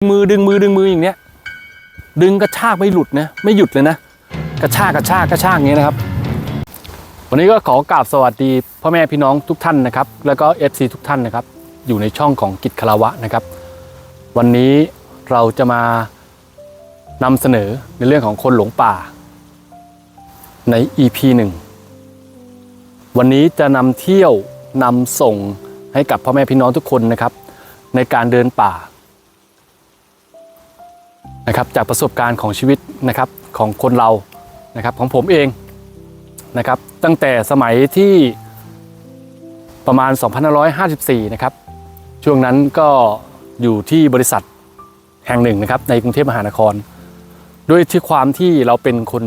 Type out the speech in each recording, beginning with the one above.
มือดึงมือดึงมืออย่างเนี้ย ดึงกระชากไม่หลุดนะไม่หยุดเลยนะ กระชากกระชากกระชากอย่างเงี้นะครับ วันนี้ก็ขอกราบสวัสดีพ่อแม่พี่น้องทุกท่านนะครับ แล้วก็ FC ทุกท่านนะครับ อยู่ในช่องของกิจคารวะนะครับ วันนี้เราจะมานำเสนอในเรื่องของคนหลงป่า ใน EP 1 วันนี้จะนำเที่ยวนำส่งให้กับพ่อแม่พี่น้องทุกคนนะครับ ในการเดินป่า นะครับจากประสบการณ์ของชีวิตนะครับของคนเรานะครับของผมเองนะครับตั้งแต่สมัยที่ประมาณ 2554 นะครับช่วงนั้นก็อยู่ที่บริษัทแห่งหนึ่งนะครับในกรุงเทพมหานคร ด้วยที่ความที่เราเป็นคน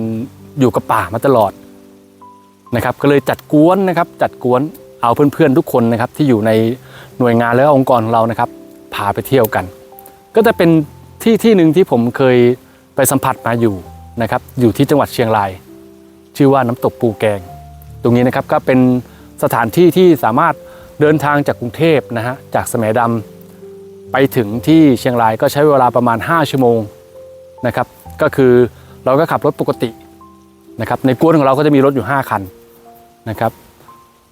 อยู่กับป่ามาตลอดนะครับก็เลยจัดกวนนะครับจัดกวนเอาเพื่อนๆทุกคนนะครับที่อยู่ในหน่วยงานและองค์กรของเรานะครับพาไปเที่ยวกัน ก็จะเป็น ที่ที่หนึ่งที่ผมเคยไปสัมผัสมาอยู่นะครับอยู่ที่จังหวัดเชียงราย ชื่อว่าน้ำตกปูแกง ตรงนี้นะครับก็เป็นสถานที่ที่สามารถเดินทางจากกรุงเทพนะฮะจากสมัยดำไปถึงที่เชียงรายก็ใช้เวลาประมาณ 5 ชั่วโมงนะครับก็คือเราก็ขับรถปกตินะครับในกวนของเราก็จะมีรถอยู่ 5 คันนะครับ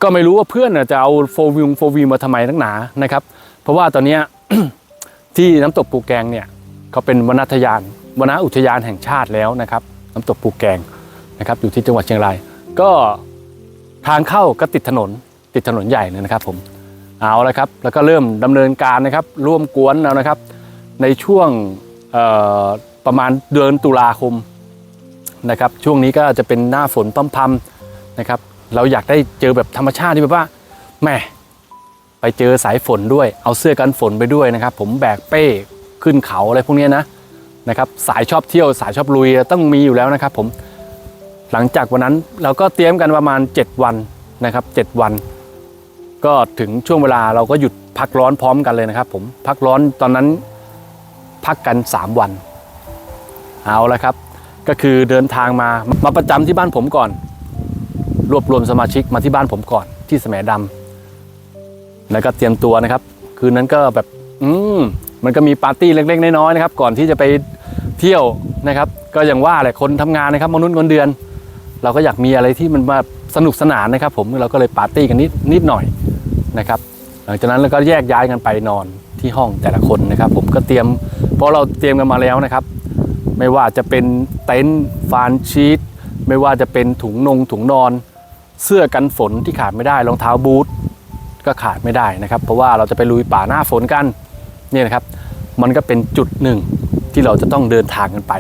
ก็ไม่รู้ว่าเพื่อนจะเอาโฟวิงโฟวีมาทำไมนักหนานะครับเพราะว่าตอนนี้ที่น้ำตกปูแกงเนี่ย เขาเป็นวนาทยานวนอุทยานแห่งชาติแล้วนะครับ น้ำตกปูแกงนะครับ อยู่ที่จังหวัดเชียงราย ก็ทางเข้าก็ติดถนนติดถนนใหญ่เลยนะครับผมเอาละครับ แล้วก็เริ่มดำเนินการนะครับ ร่วมกวนแล้วนะครับ ในช่วงประมาณเดือนตุลาคมนะครับ ช่วงนี้ก็จะเป็นหน้าฝนต้มพำนะครับ เราอยากได้เจอแบบธรรมชาติที่แบบว่าแหม่ไปเจอสายฝนด้วย เอาเสื้อกันฝนไปด้วยนะครับ ผมแบกเป้ ขึ้นเขาอะไรพวกนี้นะนะครับสายชอบเที่ยวสายชอบลุยต้องมีอยู่แล้วนะครับผมหลังจากวันนั้นเราก็เตรียมกันประมาณ 7 วันนะครับ 7 วัน ก็ถึงช่วงเวลาเราก็หยุดพักร้อนพร้อมกันเลยนะครับ ผมพักร้อนตอนนั้นพักกัน 3 วันเอาละครับ ก็คือเดินทางมามาประจำที่บ้านผมก่อน รวบรวมสมาชิกมาที่บ้านผมก่อนที่แสมดำแล้วก็เตรียมตัวนะครับ คืนนั้นก็แบบ อืม มันก็มีปาร์ตี้เล็กๆน้อยๆนะครับ ก่อนที่จะไปเที่ยวนะครับ ก็อย่างว่าแหละคนทำงานนะครับมนุษย์เงินเดือน เราก็อยากมีอะไรที่มันมาสนุกสนานนะครับ ผมเราก็เลยปาร์ตี้กันนิดนิดหน่อยนะครับ หลังจากนั้นเราก็แยกย้ายกันไปนอนที่ห้องแต่ละคนนะครับ ผมก็เตรียมเพราะเราเตรียมกันมาแล้วนะครับ ไม่ว่าจะเป็นเต็นท์ฟานชีตไม่ว่าจะเป็นถุงนงถุงนอน เสื้อกันฝนที่ขาดไม่ได้รองเท้าบูทก็ขาดไม่ได้นะครับ เพราะว่าเราจะไปลุยป่าหน้าฝนกัน เนี่ยนะครับ มันก็เป็นจุดหนึ่งที่เราจะต้องเดินทางกันไป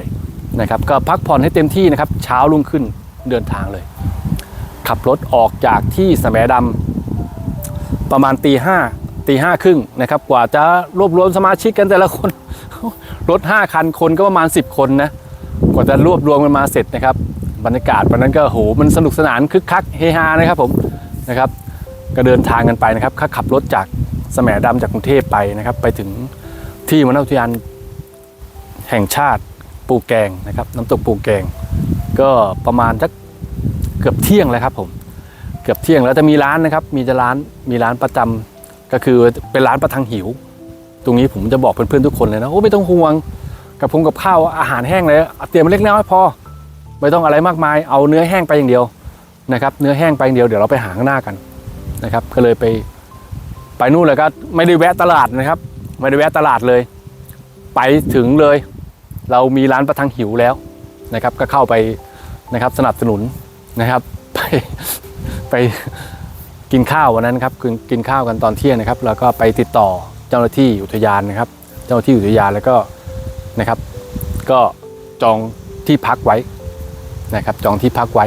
นะครับ ก็พักผ่อนให้เต็มที่นะครับ เช้ารุ่งขึ้นเดินทางเลย ขับรถออกจากที่สมดำประมาณตีห้าตีห้าครึ่งนะครับ กว่าจะรวบรวมสมาชิกกันแต่ละคน รถ 5 คันคนก็ประมาณ 10 คนนะ กว่าจะรวบรวมกันมาเสร็จนะครับ บรรยากาศวันนั้นก็โหมันสนุกสนานคึกคักเฮฮานะครับผมนะครับ ก็เดินทางกันไปนะครับขับรถจาก แสมดำจากกรุงเทพไปนะครับ ไปถึงที่วนอุทยานแห่งชาติปูแกงนะครับ น้ำตกปูแกง ก็ประมาณสักเกือบเที่ยงเลยครับผมเกือบเที่ยงแล้วจะมีร้านนะครับ มีจะร้านมีร้านประจำก็คือเป็นร้านประทังหิว ตรงนี้ผมจะบอกเพื่อนๆทุกคนเลยนะโอ้ไม่ต้องห่วงกับพงกับข้าวอาหารแห้งเลยเอาเตรียมเล็กน้อยพอ ไม่ต้องอะไรมากมาย เอาเนื้อแห้งไปอย่างเดียวนะครับ เนื้อแห้งไปอย่างเดียวเดี๋ยวเราไปหาข้างหน้ากันนะครับ ก็เลยไป ไปนู่นเลยก็ไม่ได้แวะตลาดนะครับ ไม่ได้แวะตลาดเลย ไปถึงเลย เรามีร้านประทังหิวแล้วนะครับ ก็เข้าไปนะครับสนับสนุนนะครับ ไปไปกินข้าววันนั้นครับคือกินข้าวกันตอนเที่ยงนะครับ แล้วก็ไปติดต่อเจ้าหน้าที่อุทยานนะครับ เจ้าหน้าที่อุทยานแล้วก็นะครับ ก็จองที่พักไว้นะครับ จองที่พักไว้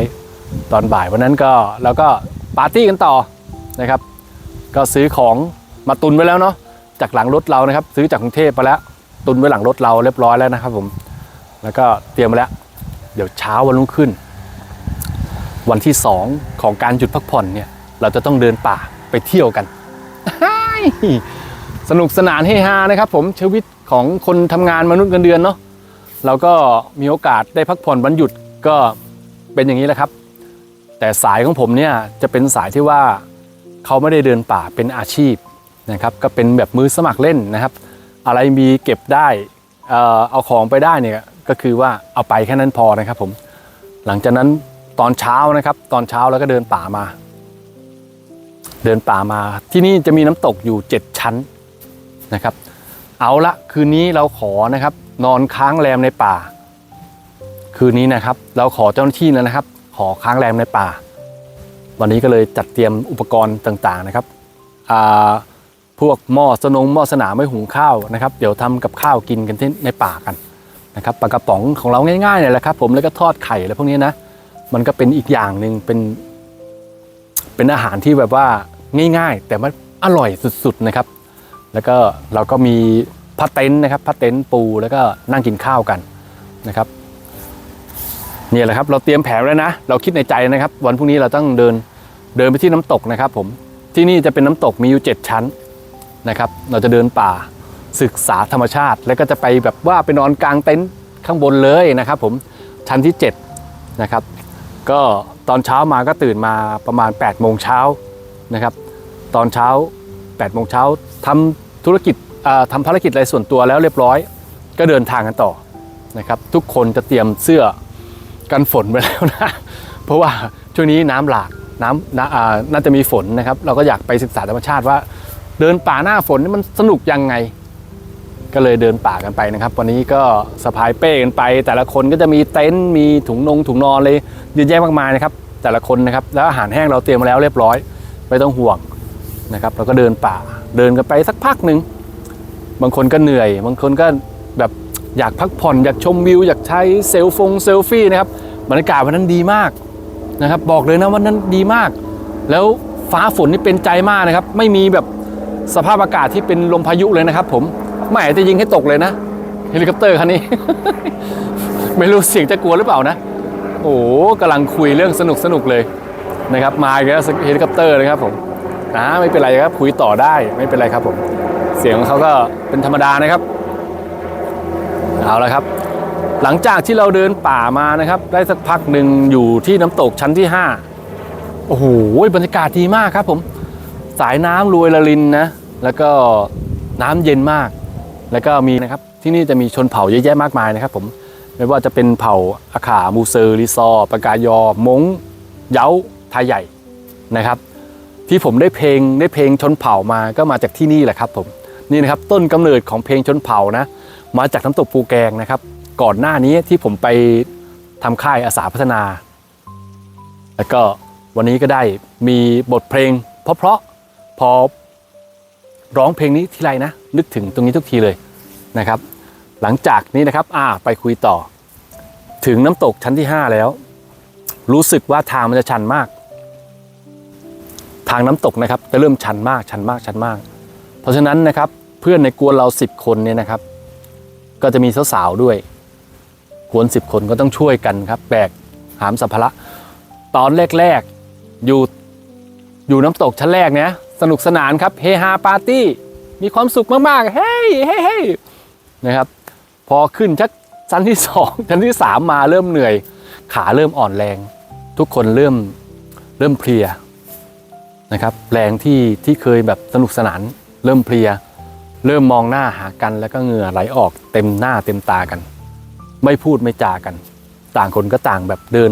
ตอนบ่ายวันนั้นก็แล้วก็ปาร์ตี้กันต่อนะครับ ก็ซื้อของมาตุนไว้แล้วเนาะจากหลังรถเรานะครับ ซื้อจากกรุงเทพไปแล้ว ตุนไว้หลังรถเราเรียบร้อยแล้วนะครับ ผม แล้วก็เตรียมไว้แล้ว เดี๋ยวเช้าวันรุ่งขึ้น วันที่สองของการหยุดพักผ่อนเนี่ย เราจะต้องเดินป่าไปเที่ยวกันสนุกสนานเฮฮานะครับ ผมชีวิตของคนทำงานมนุษย์เงินเดือนเนาะเราก็มีโอกาสได้พักผ่อนวันหยุดก็เป็นอย่างนี้แหละครับ แต่สายของผมเนี่ยจะเป็นสายที่ว่า เขาไม่ได้เดินป่าเป็นอาชีพนะครับก็เป็นแบบมือสมัครเล่นนะครับ อะไรมีเก็บได้เอ่อเอาของไปได้เนี่ยก็คือว่าเอาไปแค่นั้นพอนะครับผมหลังจากนั้นตอนเช้านะครับ ตอนเช้าแล้วก็เดินป่ามา เดินป่ามาที่นี่จะมีน้ำตกอยู่ 7 ชั้นนะครับ เอาละคืนนี้เราขอนะครับ นอนค้างแรมในป่า คืนนี้นะครับ เราขอเจ้าหน้าที่แล้วนะครับ ขอค้างแรมในป่า วันนี้ก็เลยจัดเตรียมอุปกรณ์ต่างๆนะครับพวกหม้อสนงหม้อสนามไม่หุงข้าวนะครับ เดี๋ยวทำกับข้าวกินกันที่ในป่ากันนะครับปลากระป๋องของเราง่ายๆเนี่ยแหละครับ ผมแล้วก็ทอดไข่อะไรพวกนี้นะ มันก็เป็นอีกอย่างหนึ่งเป็น เป็นอาหารที่แบบว่าง่ายๆ แต่มันอร่อยสุดๆนะครับ แล้วก็เราก็มีผ้าเต็นท์นะครับผ้าเต็นท์ปูแล้วก็นั่งกินข้าวกันนะครับ นี่ยแหละครับเราเตรียมแผนแล้วนะ เราคิดในใจนะครับ วันพรุ่งนี้เราต้องเดินเดินไปที่น้ำตกนะครับ ผมที่นี่จะเป็นน้ำตกมีอยู่ 7 ชั้นนะครับ เราจะเดินป่าศึกษาธรรมชาติ แล้วก็จะไปแบบว่าไปนอนกลางเต็นท์ข้างบนเลยนะครับ ผมชั้นที่7นะครับก็ตอนเช้ามาก็ตื่นมาประมาณ8โมงเช้านะครับ ตอนเช้า8โมงเช้าทำธุรกิจอ่าทำภารกิจอะไรส่วนตัวแล้วเรียบร้อย ก็เดินทางกันต่อนะครับ ทุกคนจะเตรียมเสื้อ กันฝนไว้แล้วนะ เพราะว่าช่วงนี้น้ำหลากน้ำน่าน่าจะมีฝนนะครับ เราก็อยากไปศึกษาธรรมชาติว่า เดินป่าหน้าฝนนี่มันสนุกยังไง ก็เลยเดินป่ากันไปนะครับ วันนี้ก็สะพายเป้กันไป แต่ละคนก็จะมีเต็นท์มีถุงนงถุงนอนเลยเยอะแยะมากมายนะครับ แต่ละคนนะครับแล้วอาหารแห้งเราเตรียมมาแล้วเรียบร้อย ไม่ต้องห่วงนะครับ เราก็เดินป่าเดินกันไปสักพักหนึ่งบางคนก็เหนื่อย บางคนก็ อยากพักผ่อนอยากชมวิว อยากใช้เซลฟงเซลฟี่นะครับบรรยากาศวันนั้นดีมากนะครับ บอกเลยนะวันนั้นดีมาก แล้วฟ้าฝนนี่เป็นใจมากนะครับ ไม่มีแบบสภาพอากาศที่เป็นลมพายุเลยนะครับ ผมไม่อาจจะยิงให้ตกเลยนะเฮลิคอปเตอร์คันนี้ ไม่รู้เสียงจะกลัวหรือเปล่านะ โอ้กำลังคุยเรื่องสนุกสนุกเลยนะครับมาอีกแล้วเฮลิคอปเตอร์เลยครับผมนะไม่เป็นไรครับคุยต่อได้ไม่เป็นไรครับผม เสียงของเขาก็เป็นธรรมดานะครับ เอาละครับ หลังจากที่เราเดินป่ามานะครับ ได้สักพักหนึ่งอยู่ที่น้ำตกชั้นที่ 5 โอ้โหบรรยากาศดีมากครับผม สายน้ำรวยละลินนะ แล้วก็น้ำเย็นมาก แล้วก็มีนะครับ ที่นี่จะมีชนเผ่าเยอะแยะมากมายนะครับผมไม่ว่าจะเป็นเผ่าอาขามูเซอร์ลิซอร์ปากายอมงเย้าไทยใหญ่นะครับ ที่ผมได้เพลงได้เพลงชนเผ่ามาก็มาจากที่นี่แหละครับผมนี่นะครับต้นกำเนิดของเพลงชนเผ่านะ มาจากน้ำตกภูแกงนะครับ ก่อนหน้านี้ที่ผมไปทำค่ายอาสาพัฒนา แล้วก็วันนี้ก็ได้มีบทเพลง เพราะๆพอร้องเพลงนี้ทีไรนะ นึกถึงตรงนี้ทุกทีเลยนะครับ หลังจากนี้นะครับอ่าไปคุยต่อ ถึงน้ำตกชั้นที่ 5 แล้ว รู้สึกว่าทางมันจะชันมาก ทางน้ำตกนะครับจะเริ่มชันมากชันมากชันมาก เพราะฉะนั้นนะครับเพื่อนในกวนเรา 10 คนเนี่ยนะครับ ก็จะมีสาวๆด้วยกวน10คนก็ต้องช่วยกันครับแบกหามสัมภาระตอนแรกๆอยู่อยู่น้ำตกชั้นแรกเนี่ยสนุกสนานครับเฮฮาปาร์ตี้มีความสุขมากๆเฮ้ยเฮ้ยเฮ้ยนะครับ พอขึ้นชักชั้นที่สองชั้นที่สามมาเริ่มเหนื่อย ขาเริ่มอ่อนแรง ทุกคนเริ่มเริ่มเพลียนะครับแรงที่ที่เคยแบบสนุกสนานเริ่มเพลีย เริ่มมองหน้าหากันแล้วก็เหงื่อไหลออกเต็มหน้าเต็มตากัน ไม่พูดไม่จากัน ต่างคนก็ต่างแบบเดิน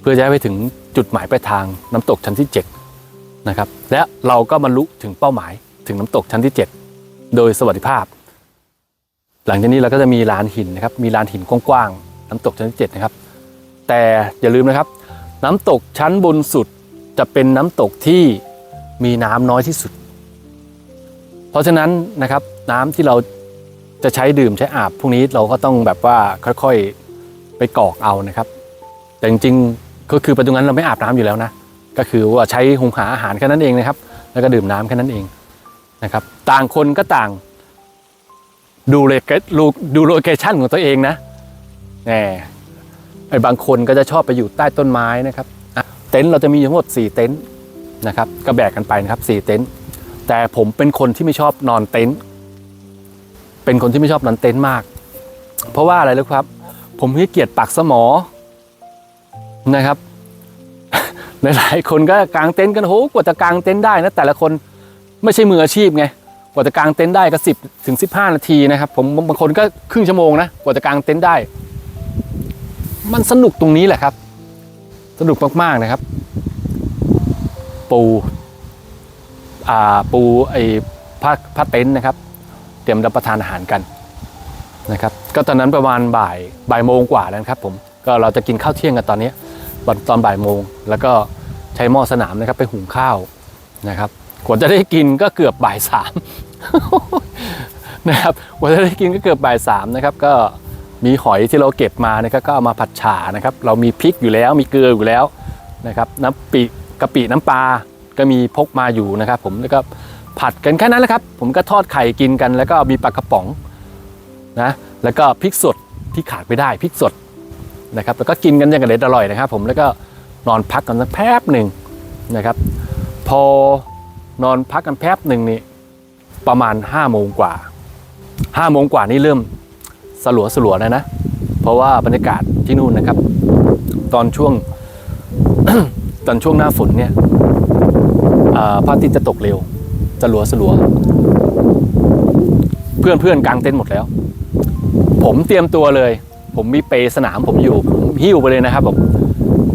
เพื่อจะไปถึงจุดหมายปลายทางน้ำตกชั้นที่7นะครับและเราก็บรรลุถึงเป้าหมายถึงน้ำตกชั้นที่ 7 โดยสวัสดิภาพ หลังจากนี้เราก็จะมีลานหินนะครับมีลานหินกว้างๆน้ำตกชั้นที่7นะครับแต่อย่าลืมนะครับ น้ำตกชั้นบนสุดจะเป็นน้ำตกที่มีน้ำน้อยที่สุด ราะฉะนั้นนะครับน้ำที่เราจะใช้ดื่มใช้อาบพวกนี้เราก็ต้องแบบว่าค่อยๆไปกรอกเอานะครับ แต่จริงๆก็คือปัจจุบันเราไม่อาบน้ำอยู่แล้วนะก็คือว่าใช้หุงหาอาหารแค่นั้นเองนะครับ แล้วก็ดื่มน้ำแค่นั้นเองนะครับ ต่างคนก็ต่างดูเลกดูโลเคชั่นของตัวเองนะแหมไอ้บางคนก็จะชอบไปอยู่ใต้ต้นไม้นะครับเต็นท์เราจะมีทั้งหมด 4 เต็นท์นะครับก็แบกกันไปนะครับ4เต็นท์ แต่ผมเป็นคนที่ไม่ชอบนอนเต็นท์เป็นคนที่ไม่ชอบนอนเต็นท์มาก เพราะว่าอะไรรู้ครับ ผมขี้เกียจปักสมอนะครับหลายๆคนก็กางเต็นท์กันโหกว่าจะกางเต็นท์ได้นะแต่ละคนไม่ใช่มืออาชีพไงกว่าจะกางเต็นท์ได้ก็10ถึง15นาทีนะครับ ผมบางคนก็ครึ่งชั่วโมงนะกว่าจะกางเต็นท์ได้ มันสนุกตรงนี้แหละครับ สนุกมากๆนะครับ ปู ปูไอ้ผ้าผ้าเต็นท์นะครับ เตรียมรับประทานอาหารกันนะครับ ก็ตอนนั้นประมาณบ่ายบ่ายโมงกว่าแล้วนะครับผมก็เราจะกินข้าวเที่ยงกันตอนนี้ตอนบ่ายโมง แล้วก็ใช้หม้อสนามนะครับไปหุงข้าวนะครับกว่าจะได้กินก็เกือบบ่ายสามนะครับกว่าจะได้กินก็เกือบบ่ายสามนะครับ ก็มีหอยที่เราเก็บมานะครับก็เอามาผัดฉ่านะครับ เรามีพริกอยู่แล้วมีเกลืออยู่แล้วนะครับน้ำปิกะปิน้ำปลา ก็มีพกมาอยู่นะครับ ผมแล้วก็ผัดกันแค่นั้นแหละครับ ผมก็ทอดไข่กินกัน แล้วก็มีปลากระป๋องนะแล้วก็พริกสดที่ขาดไม่ได้พริกสดนะครับ แล้วก็กินกันอย่างอร่อยอร่อยนะครับ ผมแล้วก็นอนพักกันสักแป๊บหนึ่งนะครับ พอนอนพักกันแป๊บหนึ่งนี่ประมาณ5้าโมงกว่า5้าโมงกว่านี่เริ่มสลัวสลัวๆแล้วนะ เพราะว่าบรรยากาศที่นู่นนะครับ ตอนช่วงตอนช่วงหน้าฝนเนี่ย พระอาทิตย์จะตกเร็วสลัวสลัว เพื่อนเพื่อนกางเต็นท์หมดแล้ว ผมเตรียมตัวเลย ผมมีเปย์สนามผมอยู่ผมหิ้วไปเลยนะครับผม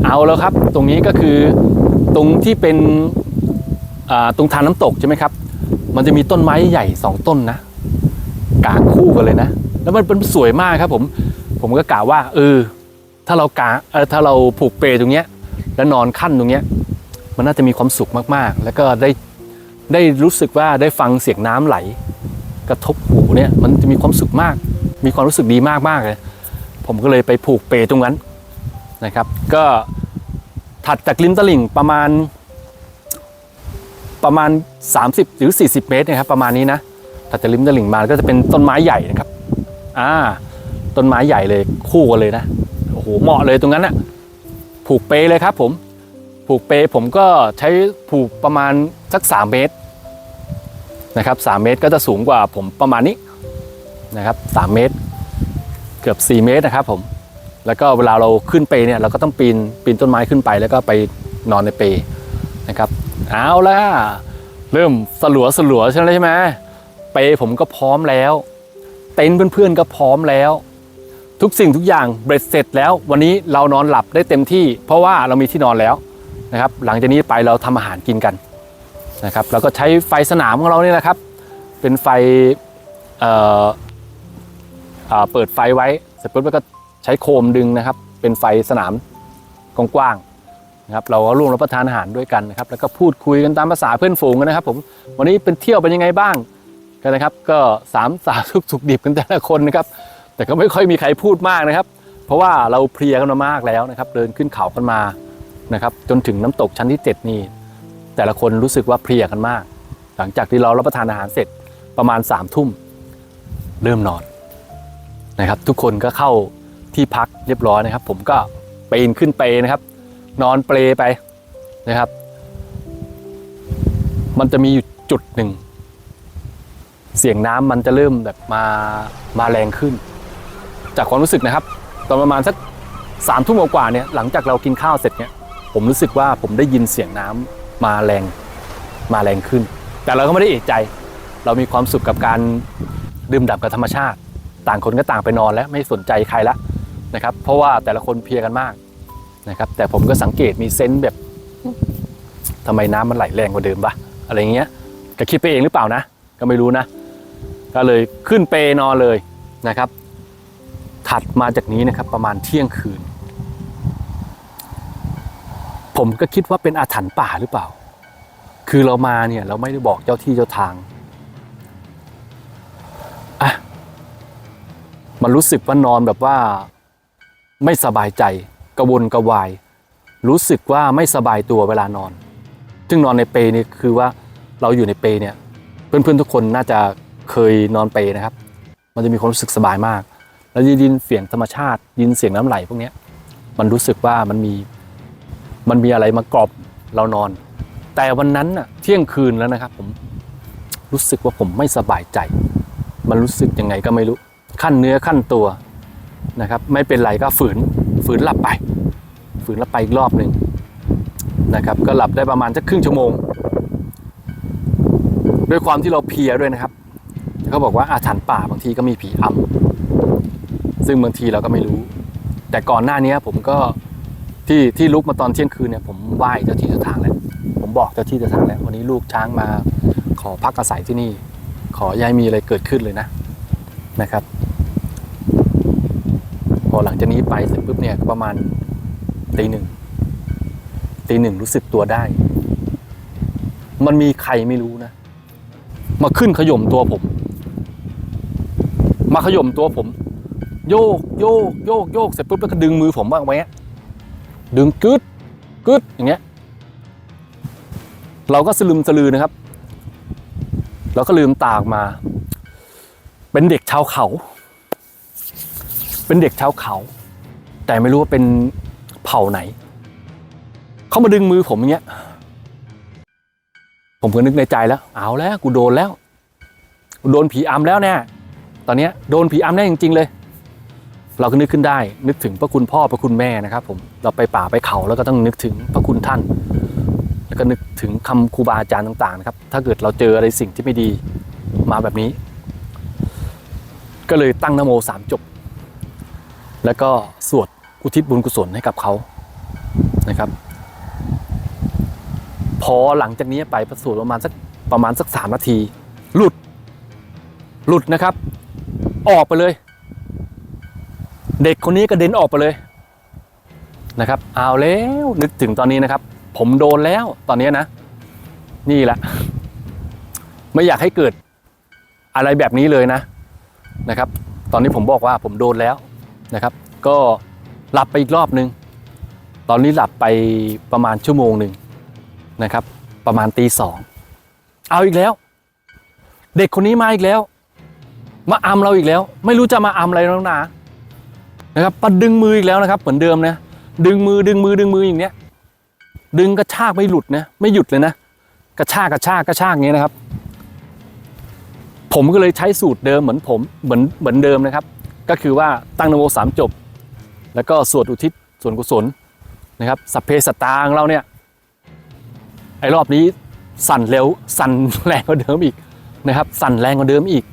เอาแล้วครับ ตรงนี้ก็คือตรงที่เป็นตรงทานน้ำตกใช่ไหมครับ มันจะมีต้นไม้ใหญ่สองต้นนะกางคู่กันเลยนะ แล้วมันเป็นสวยมากครับ ผมผมก็กะว่าเออถ้าเรากาเออถ้าเราผูกเปตรงเนี้ย แล้วนอนขั้นตรงเนี้ย มันน่าจะมีความสุขมากๆ แล้วก็ได้ได้รู้สึกว่าได้ฟังเสียงน้ำไหล กระทบหูเนี่ยมันจะมีความสุขมาก มีความรู้สึกดีมากมากๆเลย ผมก็เลยไปผูกเปตรงนั้นนะครับ ก็ถัดจากริมตลิ่งประมาณ ประมาณ 30 หรือ 40 เมตรนะครับประมาณนี้นะถัดจากริมตลิ่งมาก็จะเป็นต้นไม้ใหญ่นะครับอ่าต้นไม้ใหญ่เลยคู่กันเลยนะโอ้โหเหมาะเลยตรงนั้นน่ะผูกเปเลยครับผม ผูกเปผมก็ใช้ผูกประมาณสัก 3 เมตรนะครับ3เมตรก็จะสูงกว่าผมประมาณนี้นะครับ3เมตร เกือบ 4 เมตรนะครับผมแล้วก็เวลาเราขึ้นเปเนี่ยเราก็ต้องปีนปีนต้นไม้ขึ้นไป แล้วก็ไปนอนในเปนะครับเอาละเริ่มสลัวสลัวใช่ไหมใช่ไหมเปผมก็พร้อมแล้ว เต็นท์เพื่อนๆก็พร้อมแล้ว ทุกสิ่งทุกอย่างเบ็ดเสร็จแล้ว วันนี้เรานอนหลับได้เต็มที่ เพราะว่าเรามีที่นอนแล้ว นะครับ หลังจากนี้ไปเราทำอาหารกินกันนะครับเราก็ใช้ไฟสนามของเราเนี่ยแหละครับ เป็นไฟเเปิดไฟไว้เสร็จปุ๊บแล้วก็ใช้โคมดึงนะครับ เป็นไฟสนามกว้างๆนะครับ เราก็ร่วมรับประทานอาหารด้วยกันนะครับ แล้วก็พูดคุยกันตามภาษาเพื่อนฝูงกันนะครับ ผมวันนี้เป็นเที่ยวเป็นยังไงบ้างกันนะครับ ก็สามสาวทุกสุกดิบกันแต่ละคนนะครับ แต่ก็ไม่ค่อยมีใครพูดมากนะครับ เพราะว่าเราเพลียกันมามากแล้วนะครับ เดินขึ้นเขากันมา นะครับจนถึงน้ำตกชั้นที่ 7 นี่ แต่ละคนรู้สึกว่าเพลียกันมาก หลังจากที่เรารับประทานอาหารเสร็จประมาณ3ามทุ่มเริ่มนอนนะครับ ทุกคนก็เข้าที่พักเรียบร้อยนะครับ ผมก็ปีนขึ้นไปนะครับ นอนเปลไปนะครับ มันจะมีอยู่จุดหนึ่ง เสียงน้ำมันจะเริ่มแบบมามาแรงขึ้น จากความรู้สึกนะครับ ตอนประมาณสักสามทุ่มกว่าเนี่ยหลังจากเรากินข้าวเสร็จเนี่ย ผมรู้สึกว่าผมได้ยินเสียงน้ำมาแรงมาแรงขึ้น แต่เราก็ไม่ได้เอกใจ เรามีความสุขกับการดื่มด่ำกับธรรมชาติ ต่างคนก็ต่างไปนอนแล้วไม่สนใจใครละนะครับ เพราะว่าแต่ละคนเพียกันมากนะครับ แต่ผมก็สังเกตมีเซนส์แบบทำไมน้ำมันไหลแรงกว่าเดิมวะอะไรเงี้ยก็คิดไปเองหรือเปล่านะ ก็ไม่รู้นะ ก็เลยขึ้นเปนอนเลยนะครับ ถัดมาจากนี้นะครับประมาณเที่ยงคืน ผมก็คิดว่าเป็นอาถรรพ์ป่าหรือเปล่า คือเรามาเนี่ยเราไม่ได้บอกเจ้าที่เจ้าทางอะมันรู้สึกว่านอนแบบว่า ไม่สบายใจกระวนกระวาย รู้สึกว่าไม่สบายตัวเวลานอน ซึ่งนอนในเปนี่คือว่าเราอยู่ในเปเนี่ย เพื่อนๆทุกคนน่าจะเคยนอนเปนะครับ มันจะมีความรู้สึกสบายมาก แล้วยินเสียงธรรมชาติ ยินเสียงน้ำไหลพวกนี้มันรู้สึกว่ามันมี มันมีอะไรมากรอบเรานอน แต่วันนั้นน่ะเที่ยงคืนแล้วนะครับผมรู้สึกว่าผมไม่สบายใจ มันรู้สึกยังไงก็ไม่รู้ขั้นเนื้อขั้นตัวนะครับ ไม่เป็นไรก็ฝืนฝืนหลับไป ฝืนหลับไปอีกรอบหนึ่งนะครับ ก็หลับได้ประมาณสักครึ่งชั่วโมง ด้วยความที่เราเพียด้วยนะครับเขาบอกว่าอาถรรพ์ป่าบางทีก็มีผีอำซึ่งบางทีเราก็ไม่รู้ แต่ก่อนหน้านี้ผมก็ ที่ที่ลุกมาตอนเที่ยงคืนเนี่ยผมไหว้เจ้าที่เจ้าทางแล้วผมบอกเจ้าที่เจ้าทางแล้ววันนี้ลูกช้างมาขอพักอาศัยที่นี่ ขอย่าให้มีอะไรเกิดขึ้นเลยนะนะครับ พอหลังจากนี้ไปเสร็จปุ๊บเนี่ยประมาณตีหนึ่งตีหนึ่งรู้สึกตัวได้ มันมีใครไม่รู้นะ มาขึ้นขย่มตัวผม มาขย่มตัวผม โยกโยกโยกโยกเสร็จปุ๊บแล้วก็ดึงมือผมบ้างไว้ ดึงกึดกึดอย่างเงี้ย เราก็สลืมสลือนะครับ เราก็ลืมตาออกมา เป็นเด็กชาวเขา เป็นเด็กชาวเขา แต่ไม่รู้ว่าเป็นเผ่าไหน เขามาดึงมือผมอย่างเงี้ย ผมก็นึกในใจแล้ว เอาแล้ว กูโดนแล้วกูโดนผีอำแล้วแน่ ตอนเนี้ยโดนผีอำแน่จริงๆเลย เราก็นึกขึ้นได้ นึกถึงพระคุณพ่อพระคุณแม่นะครับผมเราไปป่าไปเขาแล้วก็ต้องนึกถึงพระคุณท่าน แล้วก็นึกถึงคำครูบาอาจารย์ต่างๆนะครับถ้าเกิดเราเจออะไรสิ่งที่ไม่ดีมาแบบนี้ ก็เลยตั้งนโมสามจบ แล้วก็สวดอุทิศบุญกุศลให้กับเขานะครับ พอหลังจากนี้ไปประสูตรประมาณสักประมาณสักสามนาที หลุด หลุดนะครับ ออกไปเลย เด็กคนนี้กระเด็นออกไปเลยนะครับเอาแล้วนึกถึงตอนนี้นะครับ ผมโดนแล้วตอนนี้นะ นี่แหละ ไม่อยากให้เกิดอะไรแบบนี้เลยนะนะครับ ตอนนี้ผมบอกว่าผมโดนแล้วนะครับ ก็หลับไปอีกรอบนึง ตอนนี้หลับไปประมาณชั่วโมงหนึ่งนะครับ ประมาณตีสองเอาอีกแล้ว เด็กคนนี้มาอีกแล้ว มาอำเราอีกแล้ว ไม่รู้จะมาอำอะไรแล้วนะ นะครับมาดึงมืออีกแล้วนะครับ เหมือนเดิมนะดึงมือดึงมือดึงมืออย่างเนี้ย ดึงกระชากไม่หลุดนะไม่หยุดเลยนะกระชากกระชากกระชากอย่างเงี้ยนะครับ ผมก็เลยใช้สูตรเดิมเหมือนผมเหมือนเหมือนเดิมนะครับ ก็คือว่าตั้งนโมสามจบ แล้วก็สวดอุทิศส่วนกุศลนะครับสัพเพสตตาของเราเนี่ยไอ้รอบนี้สั่นเร็วสั่นแรงกว่าเดิมอีกนะครับ สั่นแรงกว่าเดิมอีก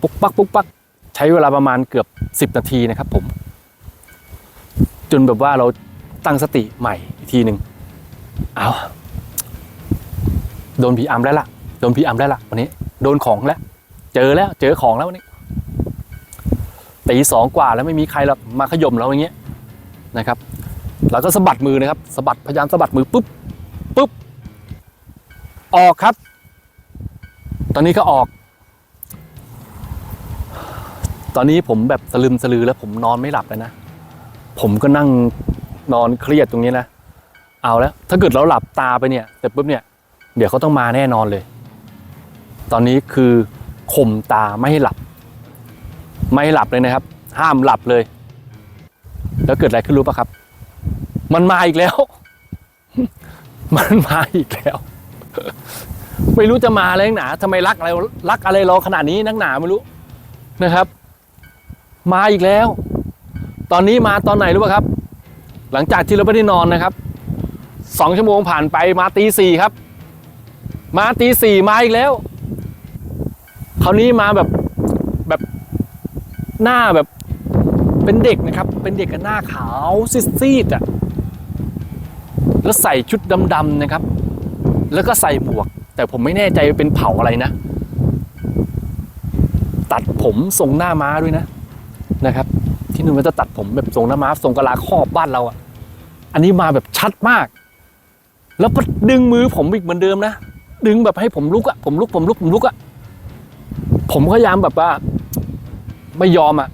ปุ๊กปักปุ๊กปัก ใช้เวลาประมาณเกือบ 10 นาทีนะครับผม จนแบบว่าเราตั้งสติใหม่อีกทีหนึ่งเอาโดนผีอำแล้วล่ะ โดนผีอำแล้วล่ะวันนี้ โดนของแล้ว เจอแล้ว เจอของแล้ววันนี้ตีสองกว่าแล้วไม่มีใครหรอกมาขย่มเราอย่างเงี้ยนะครับเราก็สะบัดมือนะครับสะบัดพยายามสะบัดมือปุ๊บปุ๊บออกครับ ตอนนี้ก็ออก ตอนนี้ผมแบบสลึมสลือแล้วผมนอนไม่หลับเลยนะ ผมก็นั่งนอนเครียดตรงนี้นะ เอาแล้ว ถ้าเกิดเราหลับตาไปเนี่ยแต่ปุ๊บเนี่ย เดี๋ยวเขาต้องมาแน่นอนเลย ตอนนี้คือข่มตาไม่ให้หลับ ไม่ให้หลับเลยนะครับ ห้ามหลับเลย แล้วเกิดอะไรขึ้นรู้ปะครับ มันมาอีกแล้ว มันมาอีกแล้ว ไม่รู้จะมาอะไรนักหนาทำไมรักอะไรรักอะไรเราขนาดนี้นักหนาไม่รู้นะครับ มาอีกแล้ว ตอนนี้มาตอนไหนรู้ป่ะครับ หลังจากที่เราไม่ได้นอนนะครับสองชั่วโมงผ่านไปมาตีสี่ครับ มาตีสี่มาอีกแล้วคราวนี้มาแบบแบบหน้าแบบเป็นเด็กนะครับ เป็นเด็กกับหน้าขาวซีดๆอะแล้วใส่ชุดดำๆนะครับ แล้วก็ใส่หมวก แต่ผมไม่แน่ใจเป็นเผ่าอะไรนะ ตัดผมทรงหน้าม้าด้วยนะ นะครับ ที่นู่นมันจะตัดผมแบบทรงน้าม้าทรงกะลาครอบบ้านเราอะอันนี้มาแบบชัดมาก แล้วก็ดึงมือผมอีกเหมือนเดิมนะดึงแบบให้ผมลุกอะผมลุกผมลุกผมลุกอะผมพยายามแบบว่า ไม่ยอมอะ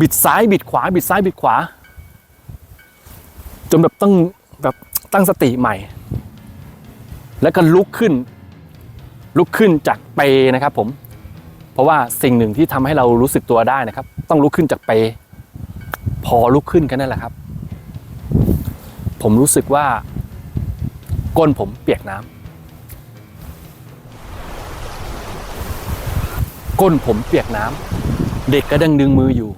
บิดซ้ายบิดขวา บิดซ้ายบิดขวา จนแบบต้องแบบตั้งสติใหม่ แล้วก็ลุกขึ้น ลุกขึ้นจากเปนะครับผม ราะว่าสิ่งหนึ่งที่ทำให้เรารู้สึกตัวได้นะครับ ต้องลุกขึ้นจากเป พอลุกขึ้นกันนั่นแหละครับ ผมรู้สึกว่า ก้นผมเปียกน้ำก้นผมเปียกน้ำเด็กก็ดังดึงมืออยู่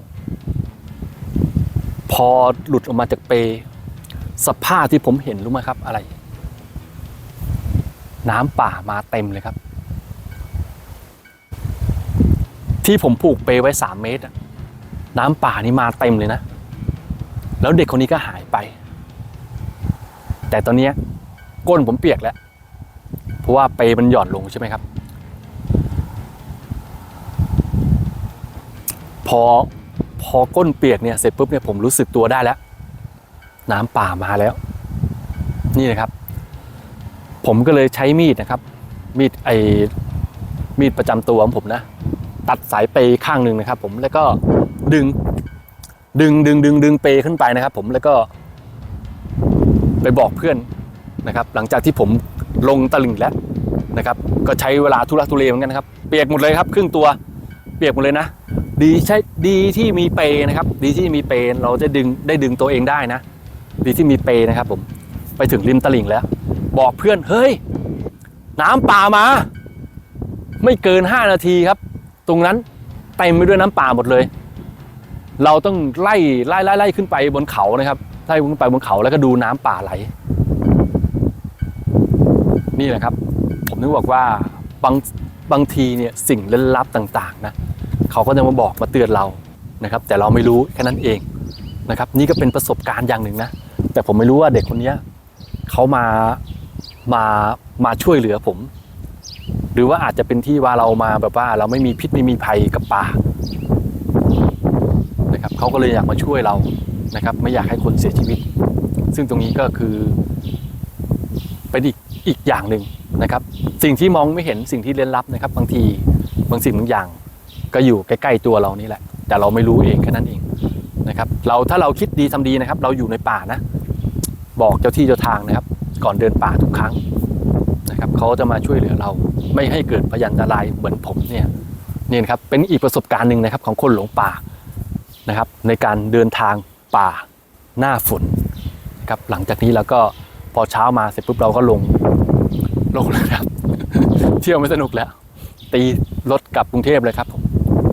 พอหลุดออกมาจากเป สภาพที่ผมเห็นรู้ไหมครับอะไร น้ำป่ามาเต็มเลยครับ ที่ผมผูกเปไว้สามเมตร น้ำป่านี่มาเต็มเลยนะ แล้วเด็กคนนี้ก็หายไป แต่ตอนนี้ก้นผมเปียกแล้ว เพราะว่าเปมันหย่อนลงใช่ไหมครับ พอพอก้นเปียกเนี่ยเสร็จปุ๊บเนี่ยผมรู้สึกตัวได้แล้ว น้ำป่ามาแล้ว นี่นะครับ ผมก็เลยใช้มีดนะครับ มีดไอมีดประจำตัวของผมนะ ตัดสายเปย์ข้างหนึ่งนะครับ ผมแล้วก็ดึงดึงดึงดึงดึงเปย์ขึ้นไปนะครับ ผมแล้วก็ไปบอกเพื่อนนะครับ หลังจากที่ผมลงตลิ่งแล้วนะครับ ก็ใช้เวลาทุรักทุเลเหมือนกันนะครับ เปียกหมดเลยครับ ครึ่งตัวเปียกหมดเลยนะ ดีใช่ดีที่มีเปย์นะครับ ดีที่มีเปย์เราจะดึงได้ดึงตัวเองได้นะ ดีที่มีเปย์นะครับ ผมไปถึงริมตลิ่งแล้ว บอกเพื่อนเฮ้ย น้ำป่ามา ไม่เกิน 5 นาทีครับ ตรงนั้นเต็มไปด้วยน้ำป่าหมดเลย เราต้องไล่ไล่ไล่ไล่ขึ้นไปบนเขานะครับไล่ขึ้นไปบนเขาแล้วก็ดูน้ำป่าไหล นี่แหละครับ ผมนึกบอกว่าบางบางทีเนี่ยสิ่งลึกลับต่างๆนะเขาก็จะมาบอกมาเตือนเรานะครับ แต่เราไม่รู้แค่นั้นเองนะครับ นี่ก็เป็นประสบการณ์อย่างหนึ่งนะ แต่ผมไม่รู้ว่าเด็กคนนี้เขามามามาช่วยเหลือผม หรือว่าอาจจะเป็นที่ว่าเรามาแบบว่าเราไม่มีพิษไม่มีภัยกับป่านะครับเขาก็เลยอยากมาช่วยเรานะครับ ไม่อยากให้คนเสียชีวิต ซึ่งตรงนี้ก็คือเป็นอีกอีกอย่างหนึ่งนะครับ สิ่งที่มองไม่เห็นสิ่งที่เล่นลับนะครับ บางทีบางสิ่งบางอย่าง ก็อยู่ใกล้ๆตัวเรานี่แหละ แต่เราไม่รู้เองแค่นั้นเองนะครับ เราถ้าเราคิดดีทำดีนะครับ เราอยู่ในป่านะ บอกเจ้าที่เจ้าทางนะครับ ก่อนเดินป่าทุกครั้ง เขาจะมาช่วยเหลือเรา ไม่ให้เกิดพยันตรายเหมือนผมเนี่ยนี่นะครับเป็นอีกประสบการณ์หนึ่งนะครับของคนหลงป่านะครับ ในการเดินทางป่าหน้าฝนครับหลังจากนี้เราก็พอเช้ามาเสร็จปุ๊บเราก็ลงลงเลยครับ เที่ยวไม่สนุกแล้ว ตีรถกลับกรุงเทพเลยครับผม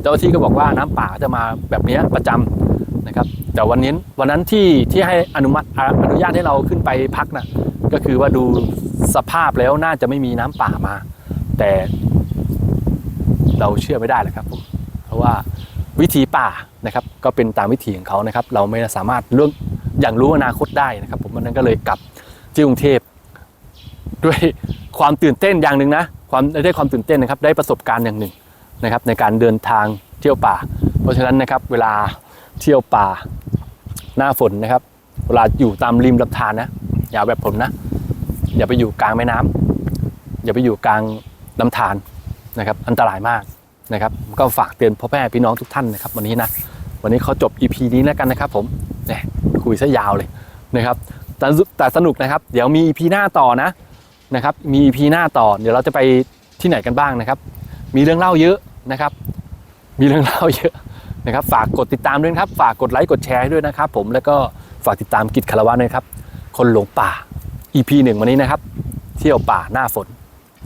เจ้าที่ก็บอกว่าน้ำป่าจะมาแบบนี้ประจำนะครับ แต่วันนี้วันนั้นที่ที่ให้อนุมัติอ่าอนุญาตให้เราขึ้นไปพักนะก็คือว่าดู สภาพแล้วน่าจะไม่มีน้ำป่ามา แต่เราเชื่อไม่ได้แหละครับผมเพราะว่าวิธีป่านะครับ ก็เป็นตามวิถีของเขานะครับ เราไม่สามารถเรื่องอย่างรู้อนาคตได้นะครับ ผมวันนั้นก็เลยกลับที่กรุงเทพด้วยความตื่นเต้นอย่างหนึ่งนะความได้ความตื่นเต้นนะครับ ได้ประสบการณ์อย่างหนึ่งนะครับ ในการเดินทางเที่ยวป่า เพราะฉะนั้นนะครับ เวลาเที่ยวป่าหน้าฝนนะครับ เวลาอยู่ตามริมลำธารนะอย่าแบบผมนะ อย่าไปอยู่กลางแม่น้ำอย่าไปอยู่กลางลำธารนะครับอันตรายมากนะครับก็ฝากเตือนพ่อแม่พี่น้องทุกท่านนะครับวันนี้นะวันนี้เขาจบ EP นี้แล้วกันนะครับผมเนี่ยคุยซะยาวเลยนะครับแต่แต่สนุกนะครับ เดี๋ยวมี EP หน้าต่อนะนะครับมี EP หน้าต่อ เดี๋ยวเราจะไปที่ไหนกันบ้างนะครับ มีเรื่องเล่าเยอะนะครับ มีเรื่องเล่าเยอะนะครับ ฝากกดติดตามด้วยครับ ฝากกดไลค์กดแชร์ด้วยนะครับ ผมแล้วก็ฝากติดตามกิจคารวะด้วยครับ คนหลงป่า EP งวันนี้นะครับ เที่ยวป่าหน้าฝน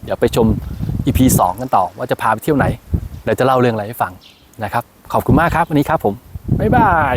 เดี๋ยวไปชม EP 2 กันต่อว่าจะพาไปเที่ยวไหนเดี๋ยวจะเล่าเรื่องอะไรให้ฟังนะครับ ขอบคุณมากครับวันนี้ครับผมบ๊ายบาย